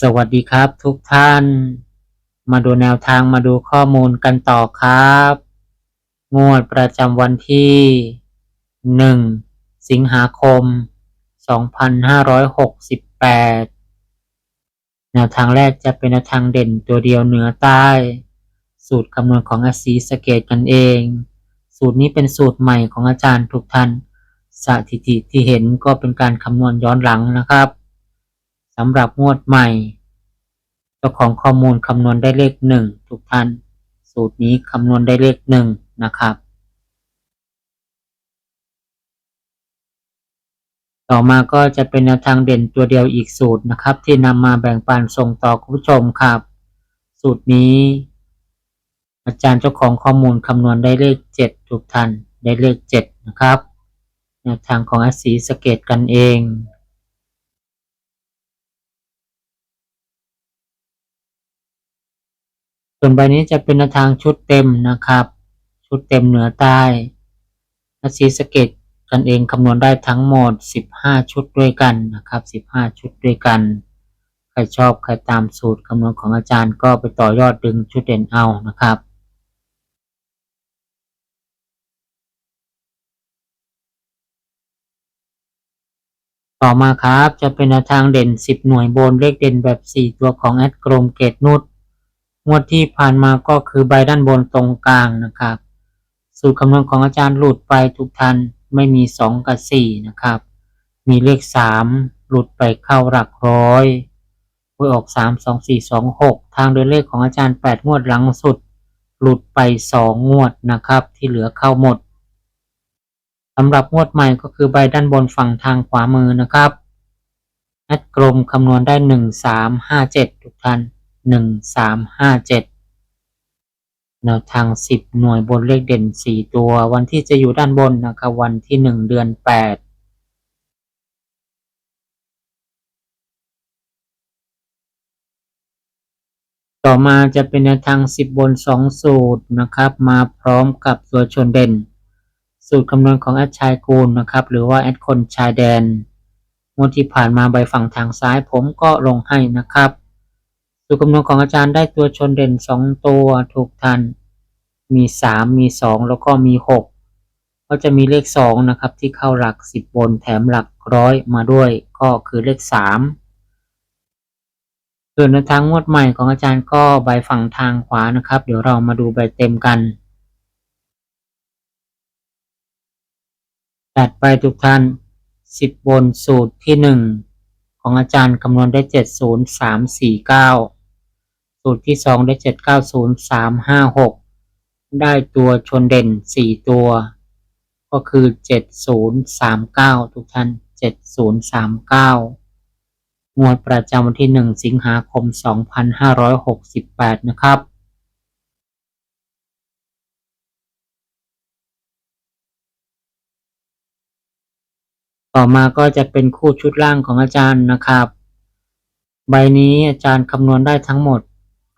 สวัสดีครับทุกท่าน มาดูแนวทางมาดูข้อมูลกันต่อครับ งวดประจำวันที่ 1 สิงหาคม 2568 แนวทางแรกจะเป็นแนวทางเด่นตัวเดียวเหนือใต้ สูตรคำนวณของอาซีสเกตกันเอง สูตรนี้เป็นสูตรใหม่ของอาจารย์ทุกท่าน สถิติที่เห็นก็เป็นการคำนวณย้อนหลังนะครับ สำหรับงวดใหม่ เจ้าของข้อมูลคำนวณได้เลขหนึ่งทุกท่าน สูตรนี้คำนวณได้เลขหนึ่งนะครับ ต่อมาก็จะเป็นแนวทางเด่นตัวเดียวอีกสูตรนะครับ ที่นำมาแบ่งปันส่งต่อคุณผู้ชมครับ สูตรนี้ อาจารย์เจ้าของข้อมูลคำนวณได้เลขเจ็ดทุกท่านได้เลขเจ็ดนะครับแนวทางของอาศีสเกตกันเอง ส่วนใบนี้จะเป็นทางชุดเต็มนะครับ ชุดเต็มเหนือใต้อาศีสเกตกันเองคำนวณได้ทั้งหมด 15 ชุดด้วยกันนะครับ 15 ชุดด้วยกัน ใครชอบใครตามสูตรคำนวณของอาจารย์ก็ไปต่อยอดดึงชุดเด่นเอานะครับต่อมาครับจะเป็นทางเด่น 10 หน่วยบนเลขเด่นแบบ 4 ตัวของแอดกรมเกตนุช งวดที่ผ่านมาก็คือใบด้านบนตรงกลางนะครับ สูตรคำนวณของอาจารย์หลุดไปทุกท่านไม่มี 2 กับ 4 นะครับ มีเลข 3 หลุดไปเข้าหลักร้อยหวยออก 3 2 4 2 6 ทางโดยเลขของอาจารย์ 8 งวดหลังสุด หลุดไป 2 งวดนะครับ ที่เหลือเข้าหมดสำหรับงวดใหม่ก็คือใบด้านบนฝั่งทางขวามือนะครับแอดกลมคำนวณได้หนึ่งสามห้าเจ็ดทุกท่าน หนึ่งสามห้าเจ็ดแนวทางสิบหน่วยบนเลขเด่นสี่ตัว วันที่จะอยู่ด้านบนนะครับวันที่หนึ่งเดือนแปดต่อมาจะเป็นแนวทางสิบบนสองสูตรนะครับ มาพร้อมกับตัวชนเด่น สูตรคำนวณของแอดชายกูลนะครับ หรือว่าแอดคนชายแดนงวดที่ผ่านมาใบฝั่งทางซ้ายผมก็ลงให้นะครับ สูตรคำนวณของอาจารย์ได้ตัวชนเด่นสองตัวถูกทัน มีสามมีสองแล้วก็มีหกก็จะมีเลขสองนะครับ ที่เข้าหลักสิบบนแถมหลักร้อยมาด้วยก็คือเลขสามส่วนทางงวดใหม่ของอาจารย์ก็ใบฝั่งทางขวานะครับ เดี๋ยวเรามาดูใบเต็มกันตัดไปทุกท่านสิบบนสูตรที่หนึ่งของอาจารย์คำนวณได้เจ็ดศูนย์ สูตรที่สองได้เจ็ดเก้าศูนย์สามห้าหกได้ตัวชนเด่นสี่ตัว ก็คือเจ็ดศูนย์สามเก้าทุกท่านเจ็ดศูนย์สามเก้างวดประจำวันที่หนึ่งสิงหาคมสองพันห้าร้อยหกสิบแปดนะครับต่อมาก็จะเป็นคู่ชุดล่างของอาจารย์นะครับ ใบนี้อาจารย์คำนวณได้ทั้งหมด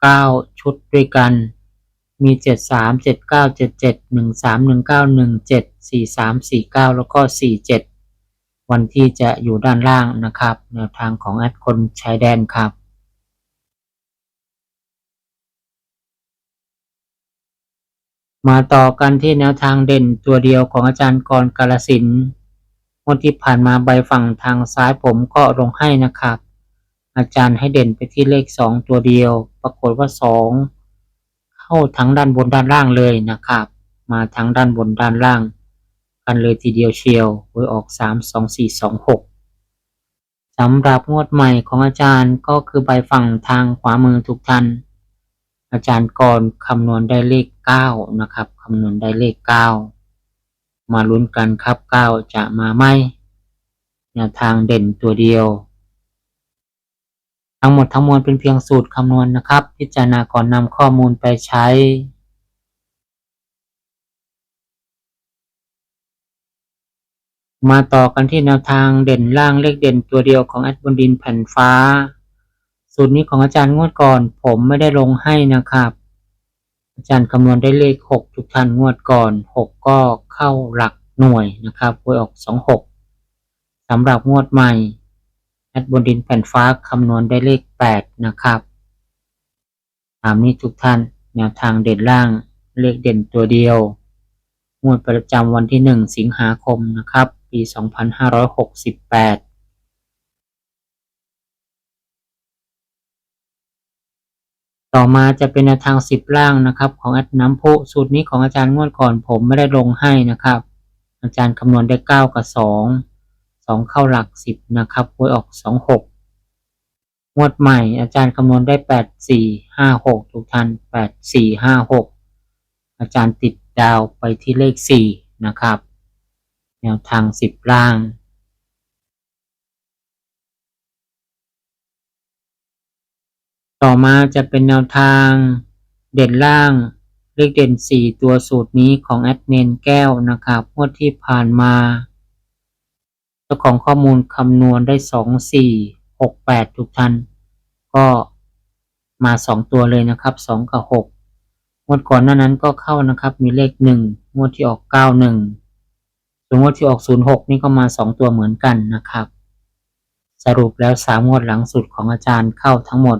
9 ชุดด้วยกัน มี 7 3 7 9 7 7 1 3 1 9 1 7 4 3 4 9 แล้วก็ 4 7 วันที่จะอยู่ด้านล่างนะครับ แนวทางของแอดคนชายแดนครับมาต่อกันที่แนวทางเด่นตัวเดียวของอาจารย์กรกาลสินธุ์งวดที่ผ่านมาใบฝั่งทางซ้ายผมก็ลงให้นะครับ อาจารย์ให้เด่นไปที่เลขสองตัวเดียว ปรากฏว่าสองเข้าทั้งด้านบนด้านล่างเลยนะครับ มาทั้งด้านบนด้านล่าง กันเลยทีเดียวเชียวหวยออกสามสองสี่สองหกสำหรับงวดใหม่ของอาจารย์ก็คือใบฝั่งทางขวามือทุกท่าน อาจารย์กรคำนวณได้เลขเก้านะครับคำนวณได้เลขเก้ามาลุ้นกันครับเก้าจะมาไหมแนวทางเด่นตัวเดียว ทั้งหมดทั้งมวลเป็นเพียงสูตรคำนวณนะครับ พิจารณาก่อนนำข้อมูลไปใช้มาต่อกันที่แนวทางเด่นล่างเลขเด่นตัวเดียวของแอดบนดินแผ่นฟ้า สูตรนี้ของอาจารย์งวดก่อน ผมไม่ได้ลงให้นะครับ อาจารย์คำนวณได้เลขหกทุกท่านงวดก่อนหกก็เข้าหลักหน่วยนะครับหวยออกสองหกสำหรับงวดใหม่ แอดบนดินแผ่นฟ้าคำนวณได้เลขแปดนะครับตามนี้ทุกท่านแนวทางเด่นล่างเลขเด่นตัวเดียวงวดประจำวันที่หนึ่งสิงหาคมนะครับ ปีสองพันห้าร้อยหกสิบแปดต่อมาจะเป็นแนวทางสิบล่างนะครับของแอดน้ำพุสูตรนี้ของอาจารย์งวดก่อนผมไม่ได้ลงให้นะครับ อาจารย์คำนวณได้เก้ากับส องสองเข้าหลักสิบนะครับหวยออกสองหกงวดใหม่อาจารย์คำนวณได้แปดสี่ห้าหกทุกท่านแปดสี่ห้าหกอาจารย์ติดดาวไปที่เลขสี่นะครับ แนวทางสิบล่างต่อมาจะเป็นแนวทางเด่นล่าง เลขเด่น 4 ตัวสูตรนี้ของแอดเนนแก้วนะครับงวดที่ผ่านมา จ้าของข้อมูลคำนวณได้ 2 4 6 8 ทุกท่าน ก็มา 2 ตัวเลยนะครับ 2 กับ 6 งวดก่อนหน้านั้นก็เข้านะครับ มีเลข 1 งวดที่ออก 91ส่วนงวดที่ออก 06 นี่ก็มา 2 ตัวเหมือนกันนะครับ สรุปแล้ว 3 งวดหลังสุดของอาจารย์เข้าทั้งหมด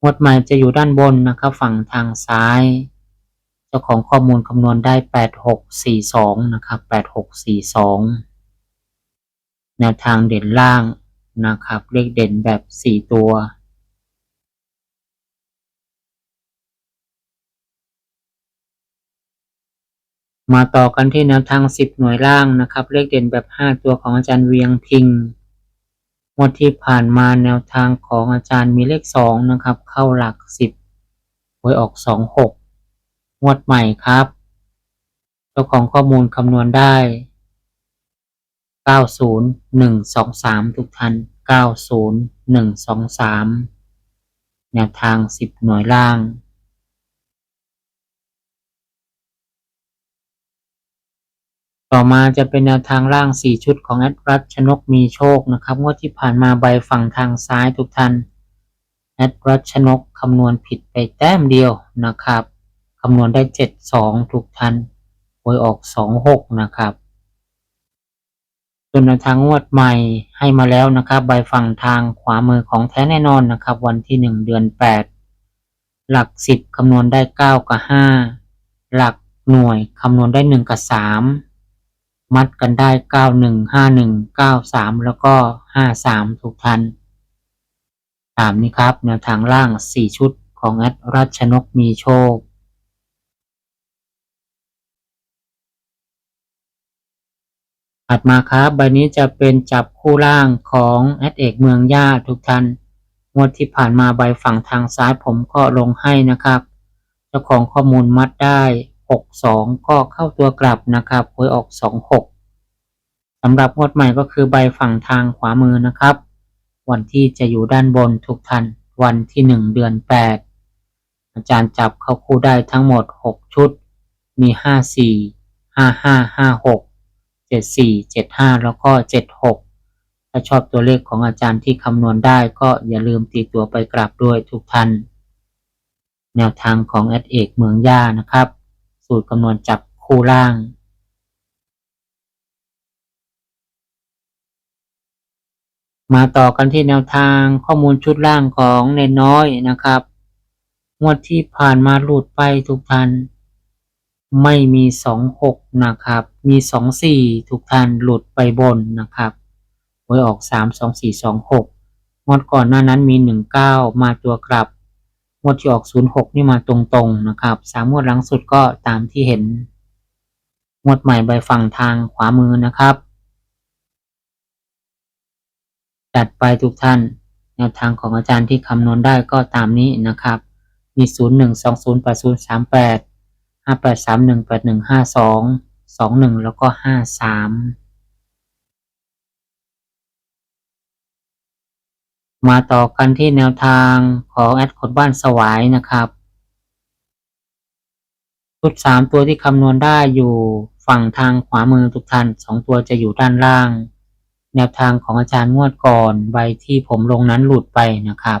งวดใหม่จะอยู่ด้านบนนะครับ ฝั่งทางซ้าย เจ้าของข้อมูลคำนวณได้ 8642 นะครับ 8642 แนวทางเด่นล่างนะครับ เลขเด่นแบบ 4 ตัว มาต่อกันที่แนวทาง 10 หน่วยล่างนะครับ เลขเด่นแบบ 5 ตัวของอาจารย์เวียงพิงงวดที่ผ่านมาแนวทางของอาจารย์มีเลขสองนะครับ เข้าหลักสิบหวยออกสองหกงวดใหม่ครับ เจ้าของข้อมูลคำนวณได้ เก้าศูนย์หนึ่งสองสามทุกท่านเก้าศูนย์หนึ่งสองสามแนวทางสิบหน่วยล่าง ต่อมาจะเป็นแนวทางล่าง 4 ชุดของแอดรัชชนกมีโชคนะครับงวดที่ผ่านมาใบฝั่งทางซ้ายทุกท่านแอดรัชชนกคำนวณผิดไปแต้มเดียวนะครับคำนวณได้ 72 ทุกท่านหวยออก 26 นะครับ ส่วนแนวทางงวดใหม่ให้มาแล้วนะครับ ใบฝั่งทางขวามือของแท้แน่นอนนะครับ วันที่ 1 เดือน 8 หลัก 10 คำนวณได้ 9 กับ 5 หลักหน่วยคำนวณได้ 1 กับ 3 มัดกันได้เก้าหนึ่งห้าหนึ่งเก้าสามแล้วก็ห้าสามทุกท่านตามนี้ครับ แนวทางล่างสี่ชุดของแอดรัชนกมีโชค ถัดมาครับใบนี้จะเป็นจับคู่ล่างของแอดเอกเมืองย่าทุกท่านงวดที่ผ่านมาใบฝั่งทางซ้ายผมก็ลงให้นะครับ เจ้าของข้อมูลมัดได้หกสองก็เข้าตัวกลับนะครับหวยออกสองหกสำหรับงวดใหม่ก็คือใบฝั่งทางขวามือนะครับ วันที่จะอยู่ด้านบนทุกท่านวันที่หนึ่งเดือนแปดอาจารย์จับเข้าคู่ได้ทั้งหมดหกชุด มีห้าสี่ ห้าห้าห้าหกเจ็ดสี่เจ็ดห้าแล้วก็เจ็ดหกถ้าชอบตัวเลขของอาจารย์ที่คำนวณได้ก็อย่าลืมตีตัวไปกลับด้วยทุกท่าน แนวทางของแอดเอกเมืองย่านะครับ สูตรคำนวณจับคู่ล่างมาต่อกันที่แนวทางข้อมูลชุดล่างของเนนน้อยนะครับ งวดที่ผ่านมาหลุดไปทุกท่าน ไม่มีสองหกนะครับ มีสองสี่ทุกท่านหลุดไปบนนะครับหวยออกสามสองสี่สองหกงวดก่อนหน้านั้นมีหนึ่งเก้ามาตัวกลับงวดที่ออกศูนย์หกนี่มาตรงๆนะครับสามงวดหลังสุดก็ตามที่เห็นงวดใหม่ใบฝั่งทางขวามือนะครับ จัดไปทุกท่านแนวทางของอาจารย์ที่คำนวณได้ก็ตามนี้นะครับ มี 0 1 2 0 8 0 3 8 5 8 3 1 8 1 5 2สองหนึ่งแล้วก็ห้าสามมาต่อกันที่แนวทางของแอดคดบ้านสวายนะครับชุดสามตัวที่คำนวณได้อยู่ฝั่งทางขวามือทุกท่านสองตัวจะอยู่ด้านล่าง แนวทางของอาจารย์งวดก่อนใบที่ผมลงนั้นหลุดไปนะครับ